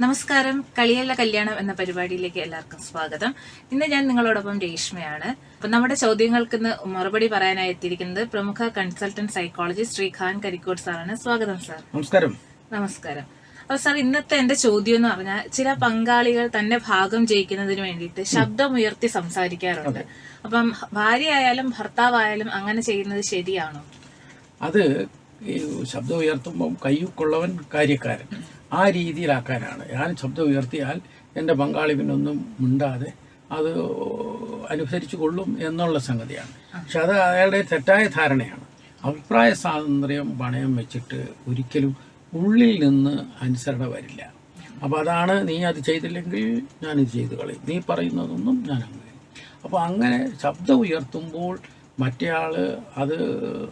നമസ്കാരം. കളിയല്ല കല്യാണം എന്ന പരിപാടിയിലേക്ക് എല്ലാവർക്കും സ്വാഗതം. ഇന്ന് ഞാൻ നിങ്ങളോടൊപ്പം രേഷ്മയാണ്. അപ്പൊ നമ്മുടെ ചോദ്യങ്ങൾക്ക് ഇന്ന് മറുപടി പറയാനായി എത്തിയിരിക്കുന്നത് പ്രമുഖ കൺസൾട്ടന്റ് സൈക്കോളജിസ്റ്റ് ശ്രീ ഖാൻ കരിക്കോട് സാറാണ്. സ്വാഗതം സാർ. നമസ്കാരം. നമസ്കാരം. അപ്പൊ സാർ ഇന്നത്തെ എന്റെ ചോദ്യം എന്ന് പറഞ്ഞാൽ ചില പങ്കാളികൾ തന്നെ ഭാഗം ജയിക്കുന്നതിന് വേണ്ടിയിട്ട് ശബ്ദമുയർത്തി സംസാരിക്കാറുണ്ട്. അപ്പം ഭാര്യയായാലും ഭർത്താവായാലും അങ്ങനെ ചെയ്യുന്നത് ശരിയാണോ? അത് ശബ്ദം ഉയർത്തുമ്പം കയ്യുക്കൊള്ളവൻ കാര്യക്കാരൻ. ആ രീതിയിലാക്കാനാണ്. ഞാൻ ശബ്ദം ഉയർത്തിയാൽ എന്റെ പങ്കാളി പിന്നൊന്നും മിണ്ടാതെ അത് അനുസരിച്ച് കൊള്ളും എന്നുള്ള സംഗതിയാണ്. പക്ഷെ അത് അയാളുടെ തെറ്റായ ധാരണയാണ്. അഭിപ്രായ സ്വാതന്ത്ര്യം പണയം വെച്ചിട്ട് ഒരിക്കലും ഉള്ളിൽ നിന്ന് അനുസരണ വരില്ല. അപ്പോൾ അതാണ് നീ അത് ചെയ്തില്ലെങ്കിൽ ഞാനിത് ചെയ്ത് കളയും. നീ പറയുന്നതൊന്നും ഞാൻ അങ്ങനെ അപ്പോൾ അങ്ങനെ ശബ്ദം ഉയർത്തുമ്പോൾ മറ്റേയാൾ അത്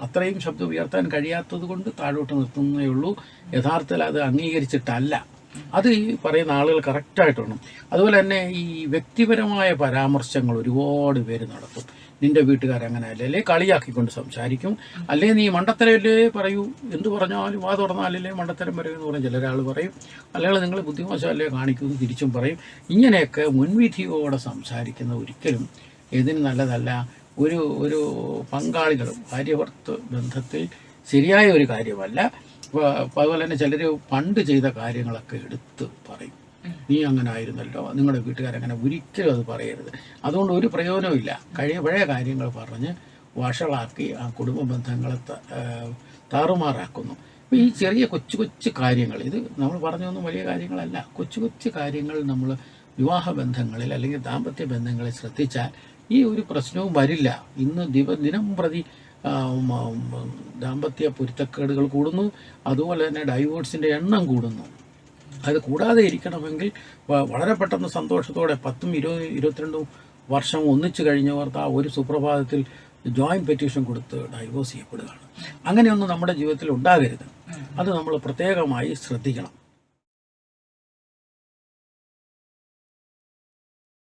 അത്രയും ശബ്ദം ഉയർത്താൻ കഴിയാത്തത് കൊണ്ട് താഴോട്ട് നിർത്തുന്നേ ഉള്ളൂ. യഥാർത്ഥത്തിൽ അത് അംഗീകരിച്ചിട്ടല്ല. അത് ഈ പറയുന്ന ആളുകൾ കറക്റ്റായിട്ടുണ്ട് അതുപോലെ തന്നെ ഈ വ്യക്തിപരമായ പരാമർശങ്ങൾ ഒരുപാട് പേര് നടത്തും. നിന്റെ വീട്ടുകാരങ്ങനെ അല്ലേ? കളിയാക്കിക്കൊണ്ട് സംസാരിക്കും. അല്ലേ നീ മണ്ടത്തരല്ലേ പറയൂ. എന്ത് പറഞ്ഞാലും വാ തുറന്നാലല്ലേ മണ്ടത്തരം പറയൂ എന്ന് പറഞ്ഞ ചിലരാൾ പറയും. അല്ലെങ്കിൽ നിങ്ങൾ ബുദ്ധിമോശമല്ലേ കാണിക്കുമെന്ന് തിരിച്ചും പറയും. ഇങ്ങനെയൊക്കെ മുൻവിധിയോടെ സംസാരിക്കുന്ന ഒരിക്കലും ഇതിന് നല്ലതല്ല. ഒരു ഒരു പങ്കാളികളും ഭാര്യഭർത്ത് ബന്ധത്തിൽ ശരിയായ ഒരു കാര്യമല്ല. അതുപോലെ തന്നെ ചിലർ പണ്ട് ചെയ്ത കാര്യങ്ങളൊക്കെ എടുത്ത് പറയും. നീ അങ്ങനെ ആയിരുന്നല്ലോ നിങ്ങളുടെ വീട്ടുകാരങ്ങനെ ഒരിക്കലും അത് പറയരുത്. അതുകൊണ്ട് ഒരു പ്രയോജനമില്ല കഴിയ പഴയ കാര്യങ്ങൾ പറഞ്ഞ് വഷളാക്കി ആ കുടുംബ ബന്ധങ്ങളെ താറുമാറാക്കുന്നു. അപ്പോൾ ഈ ചെറിയ കൊച്ചു കൊച്ചു കാര്യങ്ങൾ ഇത് നമ്മൾ പറഞ്ഞൊന്നും വലിയ കാര്യങ്ങളല്ല. കൊച്ചു കൊച്ചു കാര്യങ്ങൾ നമ്മൾ വിവാഹ ബന്ധങ്ങളിൽ അല്ലെങ്കിൽ ദാമ്പത്യ ബന്ധങ്ങളിൽ ശ്രദ്ധിച്ചാൽ ഈ ഒരു പ്രശ്നവും വരില്ല. ഇന്ന് ദിവ ദിനം പ്രതി ദാമ്പത്യ പൊരുത്തക്കേടുകൾ കൂടുന്നു. അതുപോലെ തന്നെ ഡൈവോഴ്സിന്റെ എണ്ണം കൂടുന്നു. അത് കൂടാതെ ഇരിക്കണമെങ്കിൽ വളരെ പെട്ടെന്ന് സന്തോഷത്തോടെ പത്തും ഇരുപത് ഇരുപത്തിരണ്ടും വർഷം ഒന്നിച്ചു കഴിഞ്ഞവർ ആ ഒരു സുപ്രഭാതത്തിൽ ജോയിന്റ് പെറ്റീഷൻ കൊടുത്ത് ഡൈവോഴ്സ് ചെയ്യപ്പെടുകയാണ്. അങ്ങനെയൊന്നും നമ്മുടെ ജീവിതത്തിൽ ഉണ്ടാകരുത്. അത് നമ്മൾ പ്രത്യേകമായി ശ്രദ്ധിക്കണം.